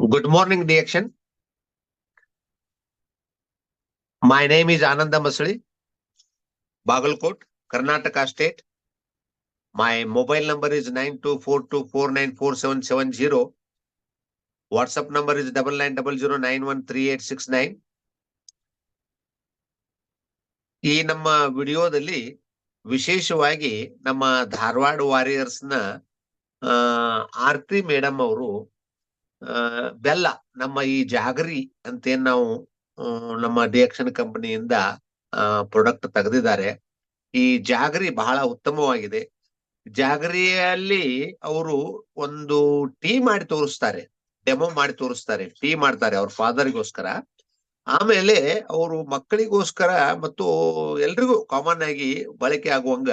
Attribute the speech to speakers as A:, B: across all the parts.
A: Good morning, Diaction. My name is Ananda Masali, Bagalkot, Karnataka State. My mobile number is nine two four two four nine four seven seven zero. WhatsApp number is double nine double zero nine one three eight six nine. ಈ ನಮ್ಮ ವಿಡಿಯೋದಲ್ಲಿ ವಿಶೇಷವಾಗಿ ನಮ್ಮ ಧಾರವಾಡ ವಾರಿಯರ್ಸ್ನ ಆರ್ತಿ madam ಅವರು ಬೆಲ್ಲ, ನಮ್ಮ ಈ ಜಾಗರಿ ಅಂತೇನ್ ನಾವು ನಮ್ಮ ಡಿಯಕ್ಷನ್ ಕಂಪನಿಯಿಂದ ಪ್ರಾಡಕ್ಟ್ ತೆಗೆದಿದ್ದಾರೆ. ಈ ಜಾಗರಿ ಬಹಳ ಉತ್ತಮವಾಗಿದೆ. ಜಾಗರಿಯಲ್ಲಿ ಅವರು ಒಂದು ಟೀ ಮಾಡಿ ತೋರಿಸ್ತಾರೆ. ಡೆಮೋ ಮಾಡಿ ತೋರಿಸ್ತಾರೆ. ಟೀ ಮಾಡ್ತಾರೆ ಅವ್ರ ಫಾದರ್ಗೋಸ್ಕರ. ಆಮೇಲೆ ಅವರು ಮಕ್ಕಳಿಗೋಸ್ಕರ ಮತ್ತು ಎಲ್ರಿಗೂ ಕಾಮನ್ ಆಗಿ ಬಳಕೆ ಆಗುವಂಗ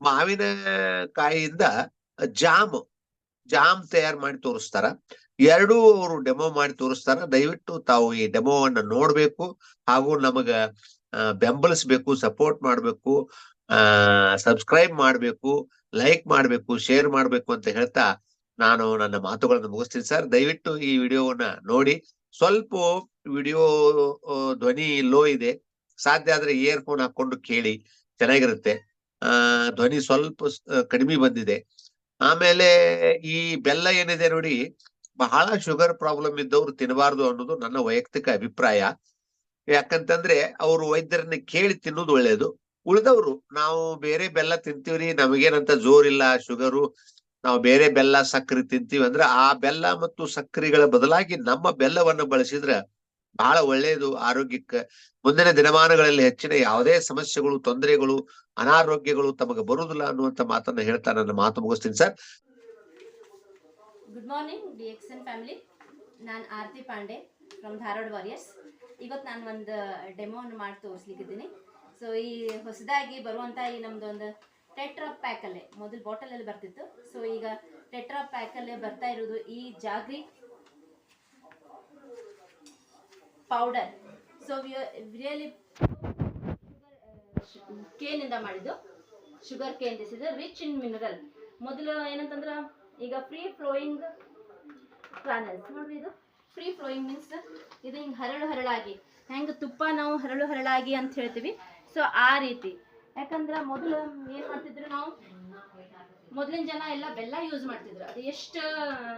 A: ಮಾವಿನ ಕಾಯಿಯಿಂದ ಜಾಮ್ ಜಾಮ್ ತಯಾರು ಮಾಡಿ ತೋರಿಸ್ತಾರ. ಎರಡೂ ಅವರು ಡೆಮೋ ಮಾಡಿ ತೋರಿಸ್ತಾರ. ದಯವಿಟ್ಟು ತಾವು ಈ ಡೆಮೋವನ್ನ ನೋಡ್ಬೇಕು ಹಾಗೂ ನಮಗ ಬೆಂಬಲಿಸ್ಬೇಕು, ಸಪೋರ್ಟ್ ಮಾಡ್ಬೇಕು ಸಬ್ಸ್ಕ್ರೈಬ್ ಮಾಡ್ಬೇಕು, ಲೈಕ್ ಮಾಡ್ಬೇಕು, ಶೇರ್ ಮಾಡ್ಬೇಕು ಅಂತ ಹೇಳ್ತಾ ನಾನು ನನ್ನ ಮಾತುಗಳನ್ನು ಮುಗಿಸ್ತೀನಿ ಸರ್. ದಯವಿಟ್ಟು ಈ ವಿಡಿಯೋವನ್ನ ನೋಡಿ. ಸ್ವಲ್ಪ ವಿಡಿಯೋ ಧ್ವನಿ ಲೋ ಇದೆ. ಸಾಧ್ಯ ಆದ್ರೆ ಇಯರ್ ಫೋನ್ ಹಾಕೊಂಡು ಕೇಳಿ. ಚೆನ್ನಾಗಿರುತ್ತೆ. ಆ, ಧ್ವನಿ ಸ್ವಲ್ಪ ಕಡಿಮೆ ಬಂದಿದೆ. ಆಮೇಲೆ ಈ ಬೆಲ್ಲ ಏನಿದೆ ನೋಡಿ ಬಹಳ ಶುಗರ್ ಪ್ರಾಬ್ಲಮ್ ಇದ್ದವ್ರು ತಿನ್ನಬಾರ್ದು ಅನ್ನೋದು ನನ್ನ ವೈಯಕ್ತಿಕ ಅಭಿಪ್ರಾಯ. ಯಾಕಂತಂದ್ರೆ ಅವರು ವೈದ್ಯರನ್ನ ಕೇಳಿ ತಿನ್ನೋದು ಒಳ್ಳೇದು. ಉಳಿದವರು, ನಾವು ಬೇರೆ ಬೆಲ್ಲ ತಿಂತೀವ್ರಿ, ನಮಗೇನಂತ ಜೋರಿಲ್ಲ ಶುಗರು ನಾವು ಬೇರೆ ಬೆಲ್ಲ ಸಕ್ಕರೆ ತಿಂತೀವಿ ಅಂದ್ರೆ ಆ ಬೆಲ್ಲ ಮತ್ತು ಸಕ್ಕರೆಗಳ ಬದಲಾಗಿ ನಮ್ಮ ಬೆಲ್ಲವನ್ನು ಬಳಸಿದ್ರೆ ಬಹಳ ಒಳ್ಳೆಯದು ಆರೋಗ್ಯಕ್ಕೆ. ಮುಂದಿನ ದಿನಮಾನಗಳಲ್ಲಿ ಹೆಚ್ಚಿನ ಯಾವುದೇ ಸಮಸ್ಯೆಗಳು, ತೊಂದರೆಗಳು, ಅನಾರೋಗ್ಯಗಳು ತಮಗೆ ಬರುವುದಿಲ್ಲ ಅನ್ನುವಂತ ಮಾತನ್ನ ಹೇಳ್ತಾ ನನ್ನ ಮಾತು ಮುಗಿಸ್ತೀನಿ sir.
B: Good morning D X N family ನಾನು ಆರತಿ ಪಾಂಡೆ ಫ್ರಮ್ ಧಾರವಾಡ ವಾರಿಯರ್ಸ್ ಇವತ್ತು ನಾನು ಒಂದು ಡೆಮೋವನ್ನು ಮಾಡಿ ತೋರಿಸ್ಲಿಕ್ಕಿದ್ದೀನಿ. ಸೊ ಈ ಹೊಸದಾಗಿ ಬರುವಂಥ ಈ ನಮ್ಮದು ಒಂದು ಟೆಟ್ರಾ ಪ್ಯಾಕಲ್ಲೇ ಮೊದಲು ಬಾಟಲಲ್ಲಿ ಬರ್ತಿತ್ತು. ಸೊ ಈಗ ಟೆಟ್ರಾ ಪ್ಯಾಕಲ್ಲೇ ಬರ್ತಾ ಇರೋದು ಈ ಜಾಗ್ರಿ ಪೌಡರ್ ಸೊ ರಿಯಲಿ ಕೇನಿಂದ ಮಾಡಿದ್ದು. Sugar cane this is rich in mineral ಮೊದಲು ಏನಂತಂದ್ರೆ ಈಗ ಫ್ರೀ ಫ್ಲೋಯಿಂಗ್ ಪ್ಲಾನಲ್ಸ್ ನೋಡ್ರಿ ಇದು. ಫ್ರೀ ಫ್ಲೋಯಿಂಗ್ ಮೀನ್ಸ್ ಇದು ಹಿಂಗೆ ಹರಳು ಹರಳಾಗಿ. ಹೆಂಗೆ ತುಪ್ಪ ನಾವು ಹರಳು ಹರಳಾಗಿ ಅಂತ ಹೇಳ್ತೀವಿ. ಸೊ ಆ ರೀತಿ. ಯಾಕಂದ್ರೆ ಮೊದಲು ಏನು ಮಾಡ್ತಿದ್ರು ನಾವು? ಮೊದಲಿನ ಜನ ಎಲ್ಲ ಬೆಲ್ಲ ಯೂಸ್ ಮಾಡ್ತಿದ್ರು. ಅದು ಎಷ್ಟು,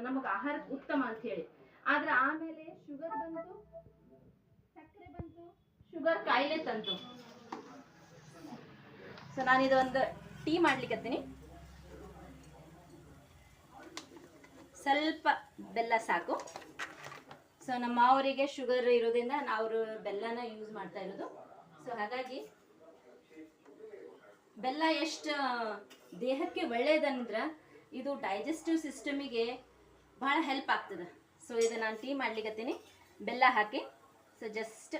B: ನಮಗೆ ಆಹಾರ ಉತ್ತಮ ಅಂತ ಹೇಳಿ. ಆದ್ರೆ ಆಮೇಲೆ ಶುಗರ್ ಬಂತು, ಸಕ್ಕರೆ ಬಂತು ಶುಗರ್ ಕಾಯಿಲೆ ತಂತು. ಸೊ ನಾನಿದೊಂದು ಟೀ ಮಾಡ್ಲಿಕ್ಕತ್ತೀನಿ ಸ್ವಲ್ಪ ಬೆಲ್ಲ ಸಾಕು. ಸೊ ನಮ್ಮ ಅವರಿಗೆ ಶುಗರ್ ಇರೋದ್ರಿಂದ ನಾವು ಬೆಲ್ಲನ ಯೂಸ್ ಮಾಡ್ತಾ ಇರೋದು. ಸೊ ಹಾಗಾಗಿ ಬೆಲ್ಲ ಎಷ್ಟು ದೇಹಕ್ಕೆ ಒಳ್ಳೇದಂದ್ರೆ ಇದು ಡೈಜೆಸ್ಟಿವ್ ಸಿಸ್ಟಮಿಗೆ ಭಾಳ ಹೆಲ್ಪ್ ಆಗ್ತದೆ. ಸೊ ಇದು ನಾನು ಟೀ ಮಾಡ್ಲಿಕ್ಕತ್ತೀನಿ ಬೆಲ್ಲ ಹಾಕಿ. ಸೊ ಜಸ್ಟ್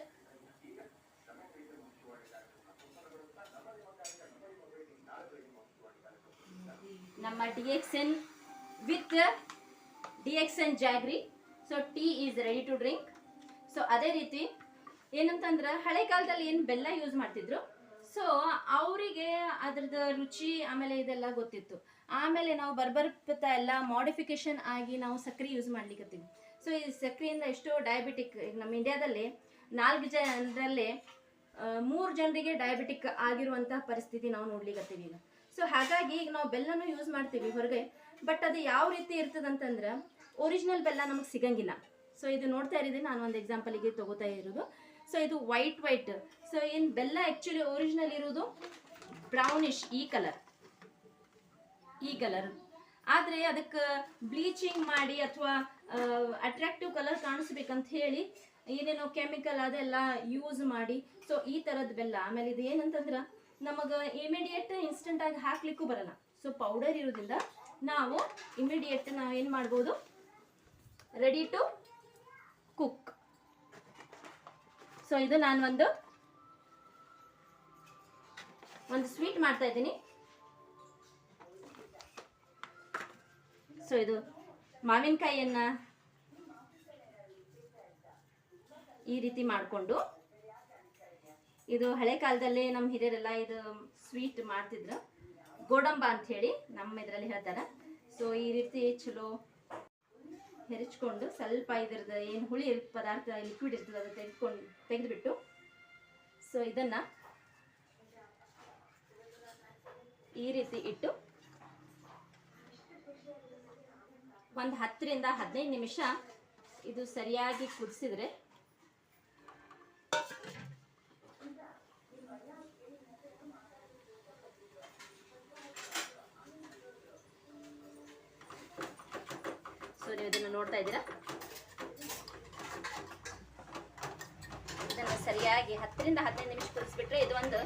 B: ನಮ್ಮ D X N with D X N jaggery so tea is ready to drink so ಅದೇ ರೀತಿ ಏನಂತಂದ್ರೆ ಹಳೆ ಕಾಲದಲ್ಲಿ ಏನು ಬೆಲ್ಲ ಯೂಸ್ ಮಾಡ್ತಿದ್ರು? ಸೊ ಅವರಿಗೆ ಅದ್ರದ್ದು ರುಚಿ ಆಮೇಲೆ ಇದೆಲ್ಲ ಗೊತ್ತಿತ್ತು. ಆಮೇಲೆ ನಾವು ಬರ್ಬರ್ಪತ ಎಲ್ಲ ಮಾಡಿಫಿಕೇಶನ್ ಆಗಿ ನಾವು ಸಕ್ಕರೆ ಯೂಸ್ ಮಾಡ್ಲಿಕ್ಕತ್ತೀವಿ ಸೊ ಈ ಸಕ್ಕರೆಯಿಂದ ಎಷ್ಟೋ ಡಯಾಬಿಟಿಕ್ ಈಗ ನಮ್ಮ ಇಂಡಿಯಾದಲ್ಲಿ ನಾಲ್ಕು ಜನರಲ್ಲಿ ಮೂರು ಜನರಿಗೆ ಡಯಾಬಿಟಿಕ್ ಆಗಿರುವಂತಹ ಪರಿಸ್ಥಿತಿ ನಾವು ನೋಡ್ಲಿಕ್ಕತ್ತೀವಿ ಈಗ. ಸೊ ಹಾಗಾಗಿ ಈಗ ನಾವು ಬೆಲ್ಲನೂ ಯೂಸ್ ಮಾಡ್ತೀವಿ ಹೊರಗೆ. ಬಟ್ ಅದು ಯಾವ ರೀತಿ ಇರ್ತದಂತಂದ್ರೆ ಒರಿಜಿನಲ್ ಬೆಲ್ಲ ನಮಗೆ ಸಿಗಂಗಿಲ್ಲ. ಸೊ ಇದು ನೋಡ್ತಾ ಇರಿದ್ದೀನಿ ನಾನು ಒಂದು ಎಕ್ಸಾಂಪಲಿಗೆ ತಗೋತಾ ಇರೋದು. ಸೊ ಇದು ವೈಟ್ ವೈಟ್ ಸೊ ಏನು ಬೆಲ್ಲ ಆ್ಯಕ್ಚುಲಿ ಒರಿಜಿನಲ್ ಇರೋದು? ಬ್ರೌನಿಶ್ ಈ ಕಲರ್ ಈ ಕಲರ್ ಆದರೆ ಅದಕ್ಕೆ ಬ್ಲೀಚಿಂಗ್ ಮಾಡಿ ಅಥವಾ ಅಟ್ರಾಕ್ಟಿವ್ ಕಲರ್ ಕಾಣಿಸ್ಬೇಕಂತ ಹೇಳಿ, ಏನೇನೋ ಕೆಮಿಕಲ್ ಅದೆಲ್ಲ ಯೂಸ್ ಮಾಡಿ ಸೊ ಈ ಥರದ ಬೆಲ್ಲ. ಆಮೇಲೆ ಇದು ಏನಂತಂದ್ರೆ ನಮಗೆ ಇಮಿಡಿಯೇಟ್ ಇನ್ಸ್ಟೆಂಟ್ ಆಗಿ ಹಾಕ್ಲಿಕ್ಕೂ ಬರಲ್ಲ. ಸೊ ಪೌಡರ್ ಇರೋದ್ರಿಂದ ನಾವು ಇಮಿಡಿಯೇಟ್ ನಾವು ಏನು ಮಾಡ್ಬೋದು? ರೆಡಿ ಟು ಕುಕ್ ಸೊ ಇದು ನಾನು ಒಂದು ಒಂದು ಸ್ವೀಟ್ ಮಾಡ್ತಾ ಇದ್ದೀನಿ. ಸೊ ಇದು ಮಾವಿನಕಾಯಿಯನ್ನ ಈ ರೀತಿ ಮಾಡಿಕೊಂಡು ಇದು ಹಳೆ ಕಾಲದಲ್ಲಿ ನಮ್ಮ ಹಿರಿಯರೆಲ್ಲ ಇದು ಸ್ವೀಟ್ ಮಾಡ್ತಿದ್ರು. ಗೋಡಂಬ ಅಂತ ಹೇಳಿ ನಮ್ಮ ಇದರಲ್ಲಿ ಹೇಳ್ತಾರೆ. ಸೊ ಈ ರೀತಿ ಚಲೋ ಹೆರಿಚ್ಕೊಂಡು ಸ್ವಲ್ಪ ಇದ್ರದ್ದು ಏನು ಹುಳಿ ಪದಾರ್ಥ ಲಿಕ್ವಿಡ್ ಇರ್ತದೆ ಅದು ತೆಗೆದುಕೊಂಡು ತೆಗೆದುಬಿಟ್ಟು ಸೊ ಇದನ್ನು ಈ ರೀತಿ ಇಟ್ಟು ಒಂದು ಹತ್ತರಿಂದ ಹದಿನೈದು ನಿಮಿಷ ಇದು ಸರಿಯಾಗಿ ಕುದಿಸಿದ್ರೆ ಸೊ ನೀವು ಇದನ್ನು ನೋಡ್ತಾ ಇದ್ದೀರಾ? ಇದನ್ನು ಸರಿಯಾಗಿ ಹತ್ತರಿಂದ ಹದಿನೈದು ನಿಮಿಷ ಕುದಿಸ್ಬಿಟ್ರೆ ಇದು ಒಂದು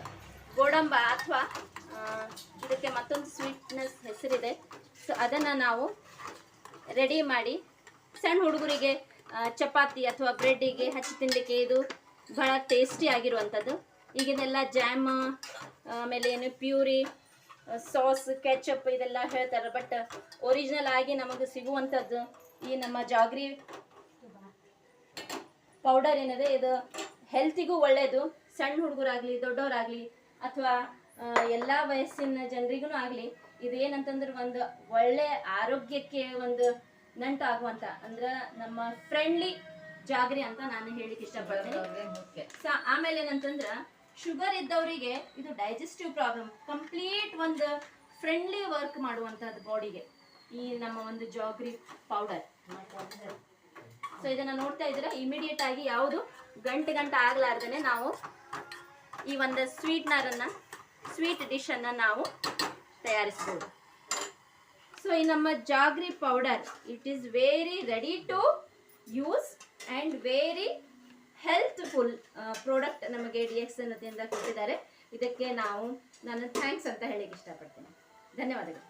B: ಗೋಡಂಬ ಅಥವಾ ಇದಕ್ಕೆ ಮತ್ತೊಂದು ಸ್ವೀಟ್ನೆಸ್ ಹೆಸರಿದೆ. ಸೊ ಅದನ್ನು ನಾವು ರೆಡಿ ಮಾಡಿ ಸಣ್ಣ ಹುಡುಗರಿಗೆ ಚಪಾತಿ ಅಥವಾ ಬ್ರೆಡ್ಡಿಗೆ, ಹಚ್ಚಿ ತಿನ್ನಲಿಕ್ಕೆ ಇದು ಬಹಳ ಟೇಸ್ಟಿ ಆಗಿರುವಂಥದ್ದು. ಈಗಿನೆಲ್ಲ ಜ್ಯಾಮ್ ಆಮೇಲೆ ಏನು ಪ್ಯೂರಿ ಸಾಸ್ ಕೆಚಪ್ ಇದೆಲ್ಲ ಹೇಳ್ತಾರೆ ಬಟ್ ಒರಿಜಿನಲ್ ಆಗಿ ನಮಗೆ ಸಿಗುವಂಥದ್ದು ಈ ನಮ್ಮ ಜಾಗ್ರಿ ಪೌಡರ್ ಏನಿದೆ ಇದು ಹೆಲ್ತಿಗೂ ಒಳ್ಳೆಯದು ಸಣ್ಣ ಹುಡುಗರಾಗಲಿ ದೊಡ್ಡವರಾಗಲಿ ಅಥವಾ ಎಲ್ಲ ವಯಸ್ಸಿನ ಜನರಿಗೂ ಆಗಲಿ ಇದು ಏನಂತಂದ್ರೆ ಒಂದು ಒಳ್ಳೆ ಆರೋಗ್ಯಕ್ಕೆ ಒಂದು ನಂಟು ಆಗುವಂತ ಅಂದ್ರೆ ನಮ್ಮ ಫ್ರೆಂಡ್ಲಿ ಜಾಗ್ರಿ ಅಂತ ನಾನು ಹೇಳಿಕ್ ಇಷ್ಟಪಡ್ತೀನಿ. ಸೊ ಆಮೇಲೆ ಏನಂತಂದ್ರೆ ಶುಗರ್ ಇದ್ದವರಿಗೆ ಇದು ಡೈಜೆಸ್ಟಿವ್ ಪ್ರಾಬ್ಲಮ್ ಕಂಪ್ಲೀಟ್ ಒಂದು ಫ್ರೆಂಡ್ಲಿ ವರ್ಕ್ ಮಾಡುವಂಥದ್ದು ಬಾಡಿಗೆ ಈ ನಮ್ಮ ಒಂದು ಜಾಗ್ರಿ ಪೌಡರ್ ಸೊ ಇದನ್ನ ನೋಡ್ತಾ ಇದ್ದೀರಾ? ಇಮಿಡಿಯೇಟ್ ಆಗಿ ಯಾವುದು? ಗಂಟೆ ಗಂಟೆ ಆಗ್ಲಾರ್ದೇನೆ ನಾವು ಈ ಒಂದು ಸ್ವೀಟ್ನರನ್ನು ಸ್ವೀಟ್ ಡಿಶನ್ನು ನಾವು ತಯಾರಿಸ್ಬೋದು. ಸೊ ಈ ನಮ್ಮ jaggery powder it is very ready to use and very healthful product ನಮಗೆ ಡಿ ಎಕ್ಸ್ ಅನ್ನೋದ್ರಿಂದ ಕೊಟ್ಟಿದ್ದಾರೆ. ಇದಕ್ಕೆ ನಾವು ನಾನು ಥ್ಯಾಂಕ್ಸ್ ಅಂತ ಹೇಳಿಕ್ಕೆ ಇಷ್ಟಪಡ್ತೀನಿ. ಧನ್ಯವಾದಗಳು.